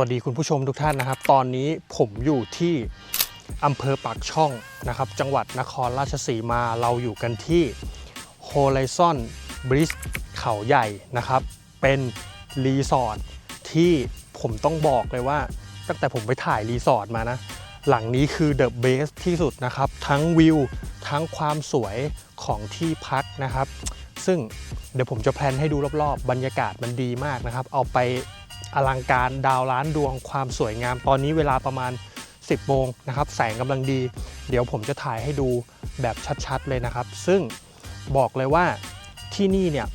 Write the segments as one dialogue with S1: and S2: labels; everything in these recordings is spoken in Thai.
S1: วัสดีคุณผู้ชมทุกท่านนะครับ ตอนนี้ผมอยู่ที่อำเภอปากช่องนะครับ จังหวัดนครราชสีมาเราอยู่กันที่ Horizon Bridge เขาใหญ่นะครับ เป็นรีสอร์ทที่ผมต้องบอกเลยว่า ตั้งแต่ผมไปถ่ายรีสอร์ทมานะ หลังนี้คือเดอะเบสที่สุดนะครับ ทั้งวิว ทั้งความสวยของที่พักนะครับ ซึ่งเดี๋ยวผมจะแพลนให้ดูรอบๆ บรรยากาศมันดีมากนะครับ เอาไป อลังการดาวล้านดวงความสวยงาม ตอนนี้เวลาประมาณ 10 โมงนะครับ แสงกำลังดี เดี๋ยวผมจะถ่ายให้ดูแบบชัดๆเลยนะครับ ซึ่งบอกเลยว่าที่นี่เนี่ย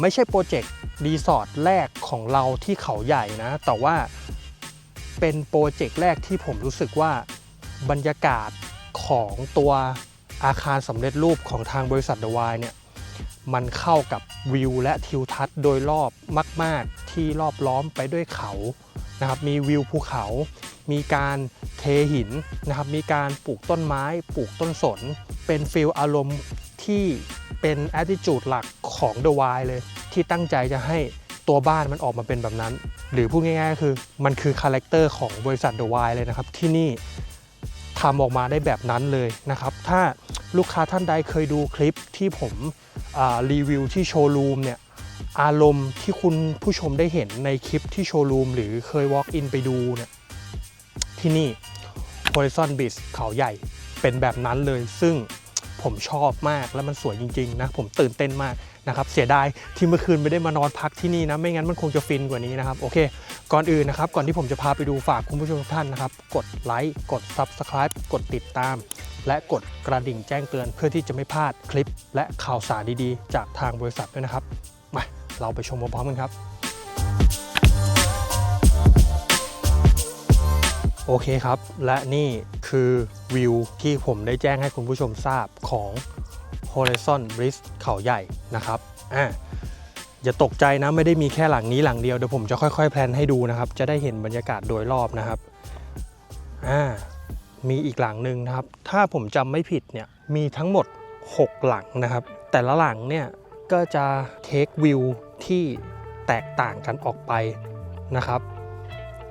S1: ไม่ใช่โปรเจกต์รีสอร์ทแรกของเราที่เขาใหญ่นะ แต่ว่าเป็นโปรเจกต์แรกที่ผมรู้สึกว่าบรรยากาศของตัวอาคารสำเร็จรูปของทางบริษัทเดอะวเนี่ยมันเข้ากับวิวและทิวทัศน์โดยรอบมาก ที่รอบล้อมไปด้วยเขานะครับมีวิวภูเขา มีการเทหินนะครับมีการปลูกต้นไม้ปลูกต้นสน เป็นฟิลอารมณ์ที่เป็น attitude หลักของ The Wild เลย ที่ตั้งใจจะให้ตัวบ้านมันออกมาเป็นแบบนั้น หรือพูดง่ายๆก็คือมันคือคาแรคเตอร์ของบริษัท The Wild เลยนะครับ ที่นี่ทำออกมาได้แบบนั้นเลยนะครับ ถ้าลูกค้าท่านใดเคยดูคลิปที่ผมรีวิวที่โชว์รูมเนี่ย อารมณ์ที่คุณผู้ชมได้เห็นในคลิปที่โชว์รูมหรือเคย walk in ไปดูเนี่ยที่นี่ Horizon Beach เขาใหญ่เป็นแบบนั้นเลย ซึ่งผมชอบมากและมันสวยจริงๆนะผมตื่นเต้นมากนะครับเสียดายที่เมื่อคืนไม่ได้มานอนพักที่นี่นะ ไม่งั้นมันคงจะฟินกว่านี้นะครับ โอเค ก่อนอื่นนะครับ ก่อนที่ผมจะพาไปดูฝากคุณผู้ชมทุกท่านนะครับ กดไลค์กด Subscribe กดติดตาม และกดกระดิ่งแจ้งเตือนเพื่อที่จะไม่พลาดคลิป และข่าวสารดีๆ จากทางบริษัทด้วยนะครับ เราไปชมพร้อมกันครับ โอเคครับ และนี่คือวิวที่ผมได้แจ้งให้คุณผู้ชมทราบของ Horizon Bridge เขาใหญ่นะครับอ่าอย่าตกใจนะไม่ได้มีแค่หลังนี้หลังเดียวเดี๋ยวผมจะค่อยๆ แพลนให้ดูนะครับ จะได้เห็นบรรยากาศโดยรอบนะครับอ่ามีอีกหลังหนึ่งนะครับ ถ้าผมจำไม่ผิดเนี่ยมีทั้งหมด 6 หลังนะครับ แต่ละหลังเนี่ยก็จะเทควิว ที่แตกต่างกันออกไปนะครับ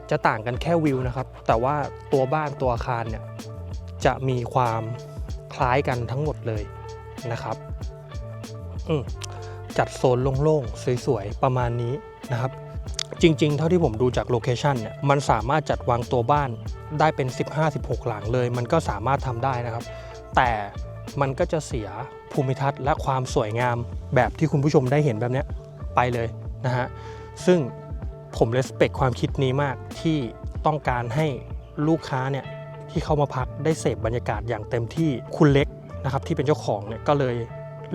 S1: จะต่างกันแค่วิวนะครับ แต่ว่าตัวบ้านตัวอาคารเนี่ยจะมีความคล้ายกันทั้งหมดเลยนะครับจัดโซนโล่งๆสวยๆประมาณนี้นะครับ จริงๆ เท่าที่ผมดูจากโลเคชันเนี่ยมันสามารถจัดวางตัวบ้านได้เป็น 15-16 หลังเลย มันก็สามารถทำได้นะครับ แต่มันก็จะเสียภูมิทัศน์และความสวยงามแบบที่คุณผู้ชมได้เห็นแบบนี้ ไปเลยนะฮะซึ่งผมเลสเปคความคิดนี้มากที่ต้องการให้ลูกค้าเนี่ยที่เข้ามาพักได้เสพบรรยากาศอย่างเต็มที่คุณเล็กนะครับที่เป็นเจ้าของเนี่ยก็เลย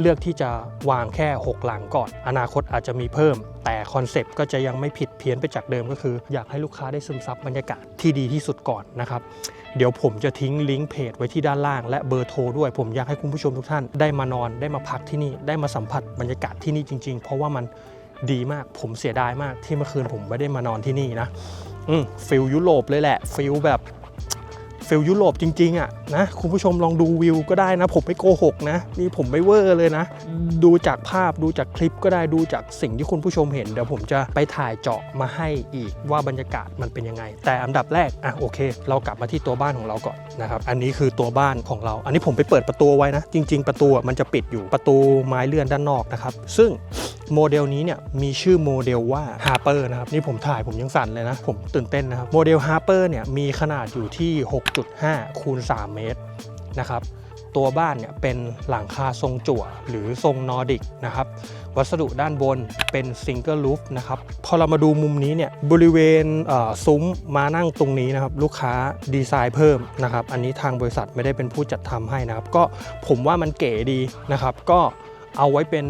S1: เลือกที่จะวางแค่ 6 หลังก่อน อนาคตอาจจะมีเพิ่ม แต่คอนเซปต์ก็จะยังไม่ผิดเพี้ยนไปจากเดิมก็คือ อยากให้ลูกค้าได้ซึมซับบรรยากาศที่ดีที่สุดก่อนนะครับ เดี๋ยวผมจะทิ้งลิงก์เพจไว้ที่ด้านล่าง และเบอร์โทรด้วย ผมอยากให้คุณผู้ชมทุกท่านได้มานอนได้มาพักที่นี่ได้มาสัมผัสบรรยากาศที่นี่จริง ๆ เพราะว่ามัน ดีมาก ผมเสียดายมากที่เมื่อคืนผมไม่ได้มานอนที่นี่นะ อืมฟิลยุโรปเลยแหละฟิลแบบ ฟิลยุโรปจริงๆอะนะคุณผู้ชมลองดูวิวก็ได้นะ ผมไม่โกหกนะนี่ผมไม่เวอร์เลยนะ ดูจากภาพดูจากคลิปก็ได้ดูจากสิ่งที่คุณผู้ชมเห็นเดี๋ยวผมจะไปถ่ายเจาะมาให้อีกว่าบรรยากาศมันเป็นยังไง แต่อันดับแรกอะโอเค เรากลับมาที่ตัวบ้านของเราก่อนนะครับอันนี้คือตัวบ้านของเรา อันนี้ผมไปเปิดประตูไว้นะ จริง ๆ ประตูมันจะปิดอยู่ประตูไม้เลื่อนด้านนอกนะครับซึ่งโมเดลนี้เนี่ยมีชื่อโมเดลว่า Harper นะครับนี่ผมถ่ายผมยังสั่นเลยนะ ผมตื่นเต้นนะครับโมเดล Harper เนี่ยมีขนาดอยู่ที่6.5 คูณ 3 เมตรนะครับ ตัวบ้านเนี่ยเป็นหลังคาทรงจั่วหรือทรงนอร์ดิกนะครับ วัสดุด้านบนเป็นซิงเกิลลูฟนะครับ พอเรามาดูมุมนี้เนี่ยบริเวณเซุ้มมานั่งตรงนี้นะครับ ลูกค้าดีไซน์เพิ่มนะครับ อันนี้ทางบริษัทไม่ได้เป็นผู้จัดทำให้นะครับ ก็ผมว่ามันเก๋ดีนะครับ ก็เอาไว้เป็น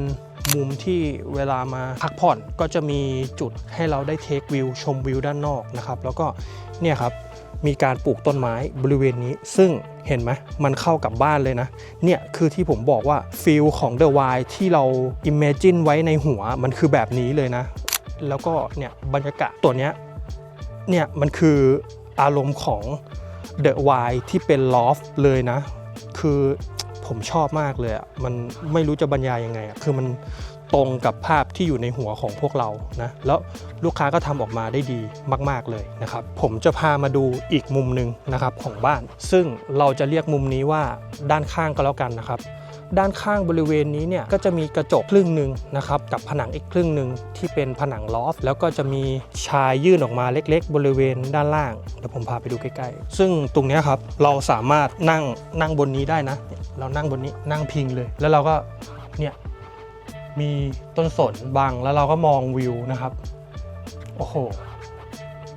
S1: มุมที่เวลามาพักผ่อนก็จะมีจุดให้เราได้เทควิวชมวิวด้านนอกนะครับ แล้วก็เนี่ยครับ มีการปลูกต้นไม้บริเวณนี้ ซึ่งเห็นไหมมันเข้ากับบ้านเลยนะ เนี่ยคือที่ผมบอกว่าฟิลของ The Wild ที่เรา Imagine ไว้ในหัวมันคือแบบนี้เลยนะ แล้วก็เนี่ยบรรยากาศตัวเนี้ยเนี่ยมันคืออารมณ์ของ The Wild ที่เป็น Loft เลยนะ คือผมชอบมากเลยอะมันไม่รู้จะบรรยายยังไงอะคือมัน ตรงกับภาพที่อยู่ในหัวของพวกเรานะแล้วลูกค้าก็ทำออกมาได้ดีมาก ๆเลยนะครับผมจะพามาดูอีกมุมหนึ่งนะครับของบ้าน ซึ่งเราจะเรียกมุมนี้ว่าด้านข้างก็แล้วกันนะครับด้านข้างบริเวณนี้เนี่ยก็จะมีกระจกครึ่งหนึ่งนะครับกับผนังอีกครึ่งหนึ่งที่เป็นผนังลอฟแล้วก็จะมีชายยื่นออกมาเล็ก ๆ บริเวณด้านล่างเดี๋ยวผมพาไปดูใกล้ๆ ซึ่งตรงนี้ครับเราสามารถนั่งนั่งบนนี้ได้นะ เรานั่งบนนี้นั่งพิงเลย แล้วเราก็เนี่ย มีต้นสนบังแล้วเราก็มองวิวนะครับ โอ้โห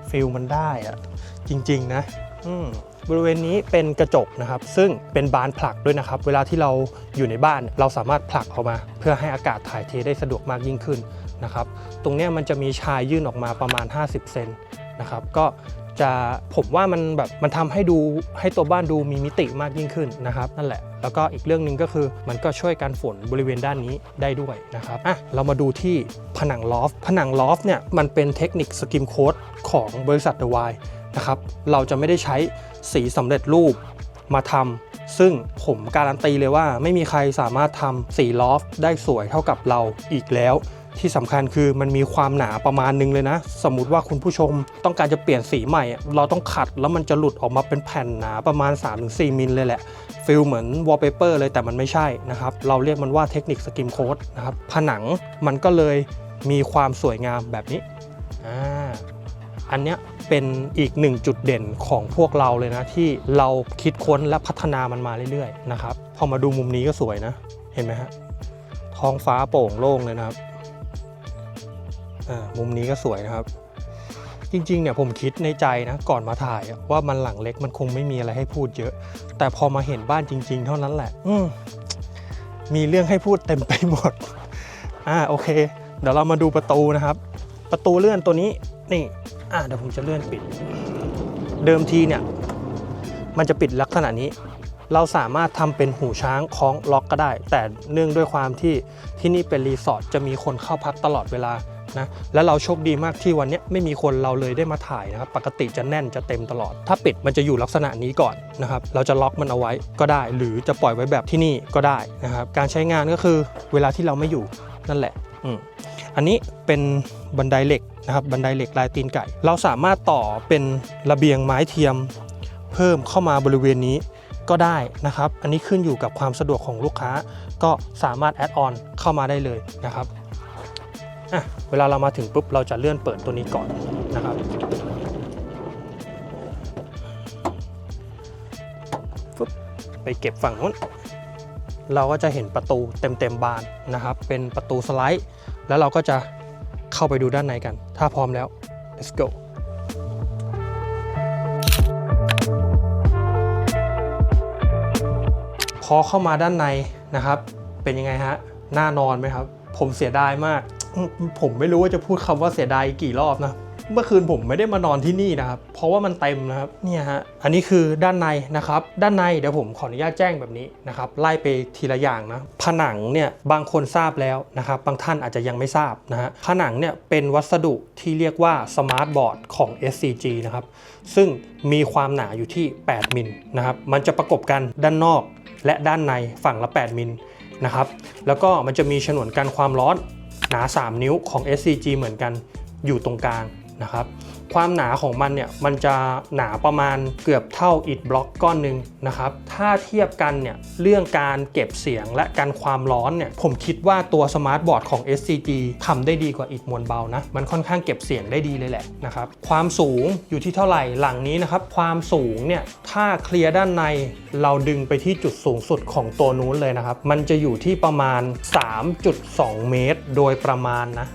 S1: ฟิลมันได้อะจริง ๆ นะบริเวณนี้เป็นกระจกนะครับ ซึ่งเป็นบานผลักด้วยนะครับ เวลาที่เราอยู่ในบ้านเราสามารถผลักออกมา เพื่อให้อากาศถ่ายเทได้สะดวกมากยิ่งขึ้นนะครับ ตรงนี้มันจะมีชายยื่นออกมาประมาณ 50 เซนนะครับ ก็จะผมว่ามันแบบมันทำให้ดูให้ตัวบ้านดูมีมิติมากยิ่งขึ้นนะครับ นั่นแหละ แล้วก็อีกเรื่องหนึ่งก็คือมันก็ช่วยกันฝนบริเวณด้านนี้ได้ด้วยนะครับอะเรามาดูที่ผนังลอฟผนังลอฟเนี่ยมันเป็นเทคนิคสกิมโค้ดของบริษัทเดอะไวนะครับเราจะไม่ได้ใช้สีสำเร็จรูปมาทำซึ่งผมการันตีเลยว่า ไม่มีใครสามารถทำสีลอฟได้สวยเท่ากับเราอีกแล้วที่สำคัญคือมันมีความหนาประมาณนึงเลยนะ สมมุติว่าคุณผู้ชมต้องการจะเปลี่ยนสีใหม่ เราต้องขัดแล้วมันจะหลุดออกมาเป็นแผ่นหนาประมาณ 3-4มิลเลยแหละ ฟิลเหมือนวอลเปเปอร์เลยแต่มันไม่ใช่นะครับ เราเรียกมันว่าเทคนิคสกิมโค้ดนะครับ ผนังมันก็เลยมีความสวยงามแบบนี้อ่าอันเนี้ยเป็นอีกหนึ่งจุดเด่นของพวกเราเลยนะ ที่เราคิดค้นและพัฒนามันมาเรื่อยๆนะครับพอมาดูมุมนี้ก็สวยนะ เห็นไหมฮะท้องฟ้าโปร่งโล่งเลยนะครับอ่ามุมนี้ก็สวยนะครับ จริงๆเนี่ยผมคิดในใจนะก่อนมาถ่ายว่ามันหลังเล็กมันคงไม่มีอะไรให้พูดเยอะ แต่พอมาเห็นบ้านจริง ๆ เท่านั้นแหละอืมมีเรื่องให้พูดเต็มไปหมดอ่าโอเค เดี๋ยวเรามาดูประตูนะครับ ประตูเลื่อนตัวนี้นี่อะเดี๋ยวผมจะเลื่อนปิด เดิมทีเนี่ยมันจะปิดลักษณะนี้ เราสามารถทำเป็นหูช้างคล้องล็อกก็ได้ แต่เนื่องด้วยความที่ที่นี่เป็นรีสอร์ทจะมีคนเข้าพักตลอดเวลา นะแล้วเราโชคดีมากที่วันนี้ไม่มีคนเราเลยได้มาถ่ายนะครับปกติจะแน่นจะเต็มตลอด ถ้าปิดมันจะอยู่ลักษณะนี้ก่อนนะครับเราจะล็อกมันเอาไว้ก็ได้ หรือจะปล่อยไว้แบบที่นี่ก็ได้นะครับการใช้งานก็คือเวลาที่เราไม่อยู่นั่นแหละอืมอันนี้เป็นบันไดเหล็กนะครับบันไดเหล็กลายตีนไก่ เราสามารถต่อเป็นระเบียงไม้เทียม เพิ่มเข้ามาบริเวณนี้ก็ได้นะครับ อันนี้ขึ้นอยู่กับความสะดวกของลูกค้า ก็สามารถแอดออนเข้ามาได้เลยนะครับ อะเวลาเรามาถึงปุ๊บเราจะเลื่อนเปิดตัวนี้ก่อนนะครับฟึบไปเก็บฝั่งนู้น เราก็จะเห็นประตูเต็มๆบานนะครับ เป็นประตูสไลด์ แล้วเราก็จะเข้าไปดูด้านในกัน ถ้าพร้อมแล้ว let's go พอเข้ามาด้านในนะครับ เป็นยังไงฮะน่านอนไหมครับ ผมเสียดายมาก ผมไม่รู้ว่าจะพูดคำว่าเสียดายกี่รอบนะเมื่อคืนผมไม่ได้มานอนที่นี่นะครับ เพราะว่ามันเต็มนะครับ เนี่ยฮะ อันนี้คือด้านในนะครับ ด้านในเดี๋ยวผมขออนุญาตแจ้งแบบนี้นะครับ ไล่ไปทีละอย่างนะ ผนังเนี่ยบางคนทราบแล้วนะครับ บางท่านอาจจะยังไม่ทราบนะฮะ ผนังเนี่ยเป็นวัสดุที่เรียกว่าสมาร์ทบอร์ดของ SCG นะครับ ซึ่งมีความหนาอยู่ที่ 8 มิลนะครับ มันจะประกบกันด้านนอกและด้านในฝั่งละ 8 มิลนะครับ แล้วก็มันจะมีฉนวนกันความร้อน หนา 3 นิ้วของ SCG เหมือนกันอยู่ตรงกลางนะครับ ความหนาของมันเนี่ยมันจะหนาประมาณเกือบเท่าอิฐบล็อกก้อนหนึ่งนะครับ ถ้าเทียบกันเนี่ยเรื่องการเก็บเสียงและกันความร้อนเนี่ยผมคิดว่าตัวสมาร์ทบอร์ดของ SCG ทำได้ดีกว่าอิฐมวลเบานะ มันค่อนข้างเก็บเสียงได้ดีเลยแหละนะครับความสูงอยู่ที่เท่าไหร่หลังนี้นะครับความสูงเนี่ยถ้าเคลียร์ด้านในเราดึงไปที่จุดสูงสุดของตัวนู้นเลยนะครับ มันจะอยู่ที่ประมาณ 3.2 เมตร โดยประมาณนะ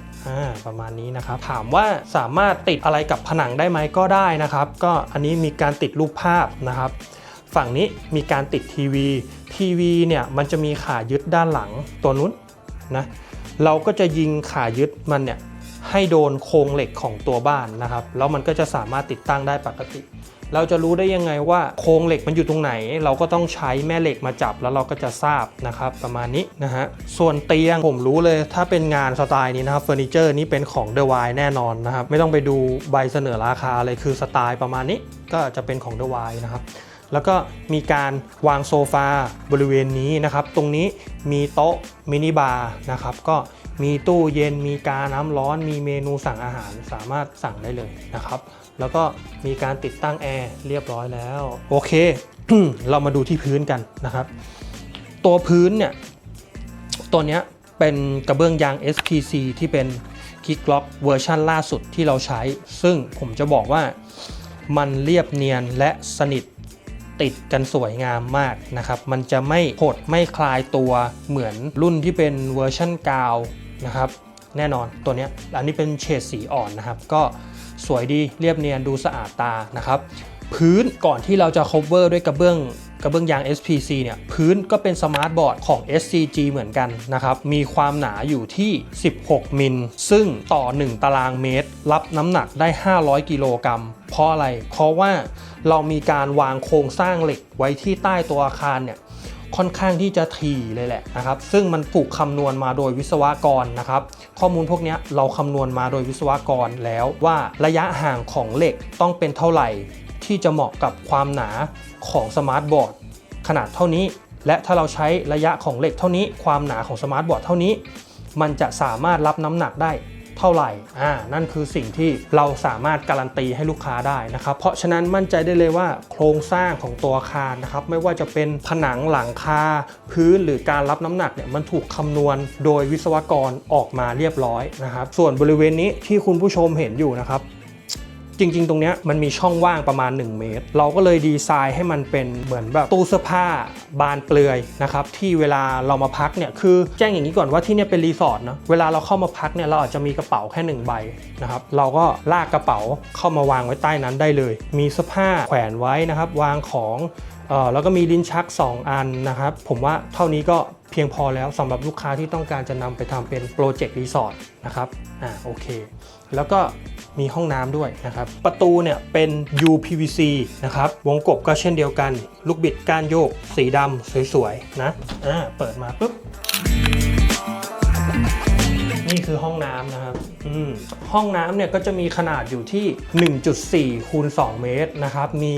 S1: ประมาณนี้นะครับ ถามว่าสามารถติดอะไรกับผนังได้ไหมก็ได้นะครับ ก็อันนี้มีการติดรูปภาพนะครับ ฝั่งนี้มีการติดทีวี ทีวีเนี่ยมันจะมีขายึดด้านหลังตัวนู้นนะเราก็จะยิงขายึดมันเนี่ยให้โดนโครงเหล็กของตัวบ้านนะครับ แล้วมันก็จะสามารถติดตั้งได้ปกติ เราจะรู้ได้ยังไงว่าโครงเหล็กมันอยู่ตรงไหน เราก็ต้องใช้แม่เหล็กมาจับแล้วเราก็จะทราบนะครับประมาณนี้นะฮะส่วนเตียงผมรู้เลยถ้าเป็นงานสไตล์นี้นะครับเฟอร์นิเจอร์นี้เป็นของ The w i แน่นอนนะครับไม่ต้องไปดูใบเสนอราคาเลยคือสไตล์ประมาณนี้ก็จะเป็นของ The w i นะครับ แล้วก็มีการวางโซฟาบริเวณนี้นะครับ ตรงนี้มีโต๊ะมินิบาร์นะครับ ก็มีตู้เย็น มีกาน้ำร้อน มีเมนูสั่งอาหารสามารถสั่งได้เลยนะครับ แล้วก็มีการติดตั้งแอร์เรียบร้อยแล้ว โอเค เรามาดูที่พื้นกันนะครับ ตัวพื้นเนี่ยตัวเนี้ยเป็นกระเบื้องยาง SPC ที่เป็น Kick Lock เวอร์ชันล่าสุดที่เราใช้ ซึ่งผมจะบอกว่ามันเรียบเนียนและสนิท ติดกันสวยงามมากนะครับ มันจะไม่หดไม่คลายตัวเหมือนรุ่นที่เป็นเวอร์ชันกาวนะครับ แน่นอนตัวนี้อันนี้เป็นเฉดสีอ่อนนะครับ ก็สวยดีเรียบเนียนดูสะอาดตานะครับ พื้นก่อนที่เราจะ cover ด้วยกระเบื้อง กระเบื้องยาง SPC เนี่ยพื้นก็เป็นสมาร์ทบอร์ดของ SCG เหมือนกันนะครับ มีความหนาอยู่ที่ 16 มิล ซึ่งต่อ 1 ตารางเมตร รับน้ำหนักได้ 500 กิโลกรัมเพราะอะไร เพราะว่าเรามีการวางโครงสร้างเหล็กไว้ที่ใต้ตัวอาคารเนี่ยค่อนข้างที่จะถี่เลยแหละนะครับ ซึ่งมันถูกคำนวณมาโดยวิศวกรนะครับ ข้อมูลพวกนี้เราคำนวณมาโดยวิศวกรแล้วว่าระยะห่างของเหล็กต้องเป็นเท่าไหร่ ที่จะเหมาะกับความหนาของสมาร์ทบอร์ดขนาดเท่านี้ และถ้าเราใช้ระยะของเหล็กเท่านี้ ความหนาของสมาร์ทบอร์ดเท่านี้ มันจะสามารถรับน้ำหนักได้เท่าไหร่ อ่า นั่นคือสิ่งที่เราสามารถการันตีให้ลูกค้าได้นะครับ เพราะฉะนั้นมั่นใจได้เลยว่าโครงสร้างของตัวอาคารนะครับ ไม่ว่าจะเป็นผนังหลังคา พื้นหรือการรับน้ำหนักเนี่ย มันถูกคำนวณโดยวิศวกรออกมาเรียบร้อยนะครับ ส่วนบริเวณนี้ที่คุณผู้ชมเห็นอยู่นะครับ จริง ๆ ตรงเนี้ยมันมีช่องว่างประมาณ 1 เมตร เราก็เลยดีไซน์ให้มันเป็นเหมือนแบบตู้เสื้อผ้าบานเปลือยนะครับที่เวลาเรามาพักเนี่ยคือแจ้งอย่างนี้ก่อนว่าที่เนี่ยเป็นรีสอร์ทเนาะเวลาเราเข้ามาพักเนี่ยเราอาจจะมีกระเป๋าแค่หนึ่งใบนะครับเราก็ลากกระเป๋าเข้ามาวางไว้ใต้นั้นได้เลย มีเสื้อผ้าแขวนไว้นะครับวางของเออแล้วก็มีลิ้นชัก 2 อันนะครับผมว่าเท่านี้ก็เพียงพอแล้วสำหรับลูกค้าที่ต้องการจะนำไปทำเป็นโปรเจกต์รีสอร์ทนะครับอ่าโอเค แล้วก็ มีห้องน้ำด้วยนะครับ ประตูเนี่ยเป็น UPVC นะครับ วงกบก็เช่นเดียวกัน ลูกบิดก้านโยก สีดำสวยๆ นะอ่าเปิดมาปุ๊บ นี่คือห้องน้ำนะครับอืมห้องน้ำเนี่ยก็จะมีขนาดอยู่ที่ 1.4คูณ2เมตรนะครับ มี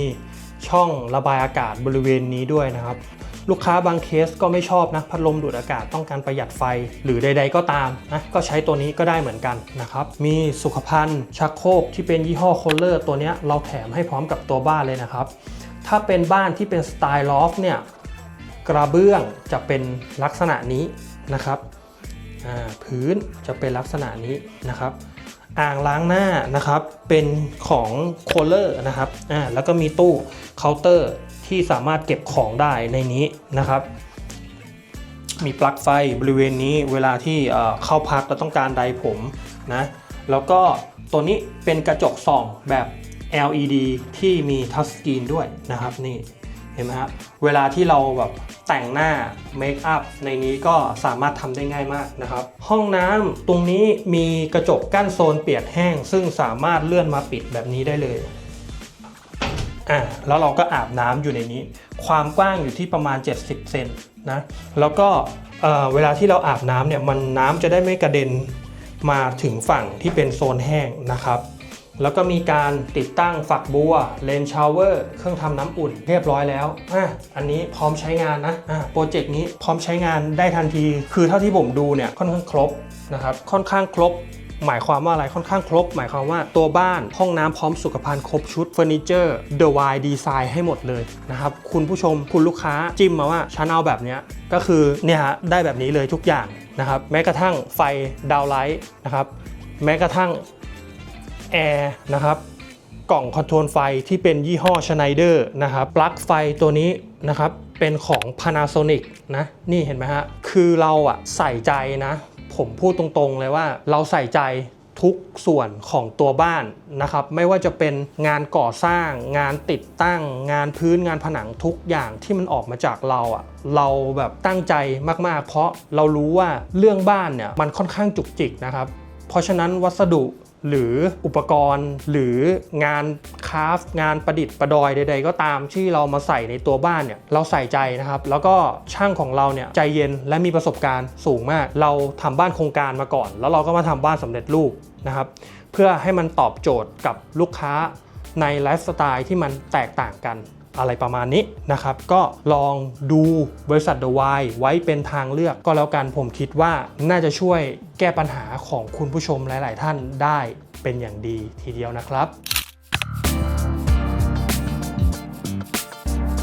S1: ช่องระบายอากาศบริเวณนี้ด้วยนะครับ ลูกค้าบางเคสก็ไม่ชอบนะพัดลมดูดอากาศต้องการประหยัดไฟ หรือใด ๆ ก็ตามนะก็ใช้ตัวนี้ก็ได้เหมือนกันนะครับมีสุขภัณฑ์ชักโครกที่เป็นยี่ห้อโคลเลอร์ตัวนี้เราแถมให้พร้อมกับตัวบ้านเลยนะครับ ถ้าเป็นบ้านที่เป็นสไตล์ลอฟเนี่ยกระเบื้องจะเป็นลักษณะนี้นะครับพื้นจะเป็นลักษณะนี้นะครับอ่างล้างหน้านะครับเป็นของโคลเลอร์นะครับอ่าแล้วก็มีตู้เคาน์เตอร์ ที่สามารถเก็บของได้ในนี้นะครับ มีปลั๊กไฟบริเวณนี้เวลาที่เข้าพักเราต้องการไดผมนะแล้วก็ตัวนี้เป็นกระจกส่องแบบ LED ที่มีทัชสกรีนด้วยนะครับนี่เห็นไหมครับเวลาที่เราแบบแต่งหน้าเมคอัพในนี้ก็สามารถทำได้ง่ายมากนะครับ ห้องน้ำตรงนี้มีกระจกกั้นโซนเปียกแห้ง ซึ่งสามารถเลื่อนมาปิดแบบนี้ได้เลย อ่าแล้วเราก็อาบน้ำอยู่ในนี้ ความกว้างอยู่ที่ประมาณ 70เซนนะแล้วก็เเวลาที่เราอาบน้ำเนี่ยมันน้ำจะได้ไม่กระเด็นมาถึงฝั่งที่เป็นโซนแห้งนะครับ แล้วก็มีการติดตั้งฝักบัวเลนชาวเวอร์เครื่องทำน้ำอุ่นเรียบร้อยแล้วอะอันนี้พร้อมใช้งานนะอะโปรเจกต์นี้พร้อมใช้งานได้ทันที คือเท่าที่ผมดูเนี่ยค่อนข้างครบนะครับ ค่อนข้างครบ หมายความว่าอะไรค่อนข้างครบ หมายความว่าตัวบ้านห้องน้ำพร้อมสุขภัณฑ์ครบชุดเฟอร์นิเจอร์เดอะวายดีไซน์ให้หมดเลยนะครับคุณผู้ชมคุณลูกค้าจิ้มมาว่าฉันเอาแบบนี้ก็คือเนี่ยฮะได้แบบนี้เลยทุกอย่างนะครับแม้กระทั่งไฟดาวไลท์นะครับแม้กระทั่งแอร์นะครับกล่องคอนโทรลไฟที่เป็นยี่ห้อ Schneider นะครับปลั๊กไฟตัวนี้นะครับเป็นของ Panasonic นะนี่เห็นไหมฮะคือเราอะใส่ใจนะ ผมพูดตรงๆเลยว่าเราใส่ใจทุกส่วนของตัวบ้านนะครับ ไม่ว่าจะเป็นงานก่อสร้าง งานติดตั้ง งานพื้นงานผนังทุกอย่างที่มันออกมาจากเราอะเราแบบตั้งใจมากๆ เพราะเรารู้ว่าเรื่องบ้านเนี่ยมันค่อนข้างจุกจิกนะครับ เพราะฉะนั้นวัสดุ หรืออุปกรณ์ หรืองานคราฟต์งานประดิษฐ์ประดอยใด ๆ ก็ตามที่เรามาใส่ในตัวบ้านเนี่ยเราใส่ใจนะครับ แล้วก็ช่างของเราเนี่ยใจเย็นและมีประสบการณ์สูงมาก เราทำบ้านโครงการมาก่อน แล้วเราก็มาทำบ้านสำเร็จรูปนะครับ เพื่อให้มันตอบโจทย์กับลูกค้าในไลฟ์สไตล์ที่มันแตกต่างกัน อะไรประมาณนี้นะครับ ก็ลองดูบริษัท The Y ไว้เป็นทางเลือกก็แล้วกันผมคิดว่าน่าจะช่วยแก้ปัญหาของคุณผู้ชมหลาย ๆ ท่านได้เป็นอย่างดีทีเดียวนะครับ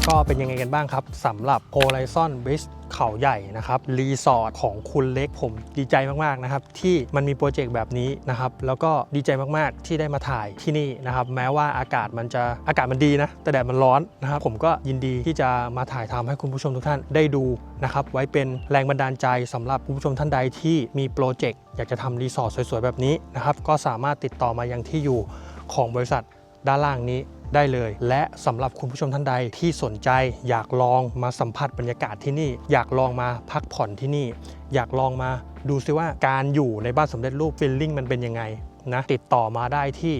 S1: ก็เป็นยังไงกันบ้างครับสำหรับ Horizon Bridge เขาใหญ่นะครับรีสอร์ทของคุณเล็กผมดีใจมากๆนะครับที่มันมีโปรเจกต์แบบนี้นะครับแล้วก็ดีใจมากๆที่ได้มาถ่ายที่นี่นะครับแม้ว่าอากาศมันจะอากาศมันดีนะแต่แดดมันร้อนนะครับผมก็ยินดีที่จะมาถ่ายทำให้คุณผู้ชมทุกท่านได้ดูนะครับไว้เป็นแรงบันดาลใจสำหรับคุณผู้ชมท่านใดที่มีโปรเจกต์อยากจะทำรีสอร์ทสวยๆแบบนี้นะครับก็สามารถติดต่อมายังที่อยู่ของบริษัทด้านล่างนี้ ได้เลย และสำหรับคุณผู้ชมท่านใดที่สนใจอยากลองมาสัมผัสบรรยากาศที่นี่ อยากลองมาพักผ่อนที่นี่ อยากลองมาดูซิว่าการอยู่ในบ้านสมเด็จรูปฟิลลิ่งมันเป็นยังไงนะติดต่อมาได้ที่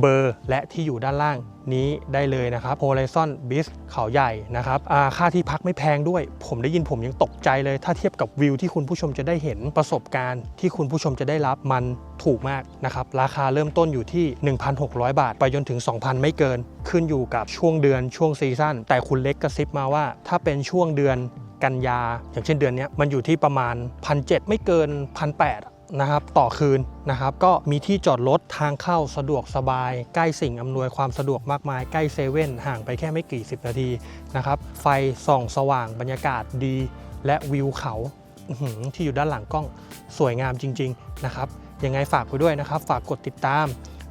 S1: เบอร์และที่อยู่ด้านล่าง นี้ได้เลยนะครับ Horizon b i z เขาใหญ่นะครับค่าที่พักไม่แพงด้วย ผมได้ยินผมยังตกใจเลย ถ้าเทียบกับวิวที่คุณผู้ชมจะได้เห็นประสบการณ์ ที่คุณผู้ชมจะได้รับมันถูกมากนะครับ ราคาเริ่มต้นอยู่ที่ 1,600 บาท ไปจนถึง 2,000 ไม่เกิน ขึ้นอยู่กับช่วงเดือนช่วงซีซั่นแต่คุณเล็กกระซิบมาว่า ถ้าเป็นช่วงเดือนกันยา อย่างเช่นเดือนนี้มันอยู่ที่ประมาณ 1,700 ไม่เกิน 1,800 นะครับต่อคืนนะครับก็มีที่จอดรถทางเข้าสะดวกสบาย ใกล้สิ่งอำนวยความสะดวกมากมายใกล้เซเว่นห่างไปแค่ไม่กี่สิบนาทีนะครับไฟส่องสว่างบรรยากาศดี และวิวเขาที่อยู่ด้านหลังกล้องสวยงามจริง ๆ นะครับยังไงฝากไปด้วยนะครับ ฝากกดติดตาม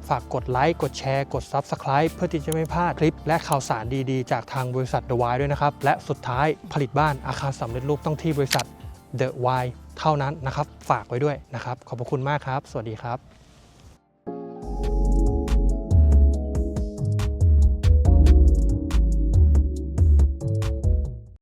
S1: ฝากกดไลค์กดแชร์ กด Subscribe เพื่อที่จะไม่พลาดคลิป และข่าวสารดีๆ จากทางบริษัท The Y ด้วยนะครับ และสุดท้ายผลิตบ้านอาคารสำเร็จรูปต้องที่บริษัท The Y เท่านั้นนะครับ ฝากไว้ด้วยนะครับ ขอบพระคุณมากครับ สวัสดีครับ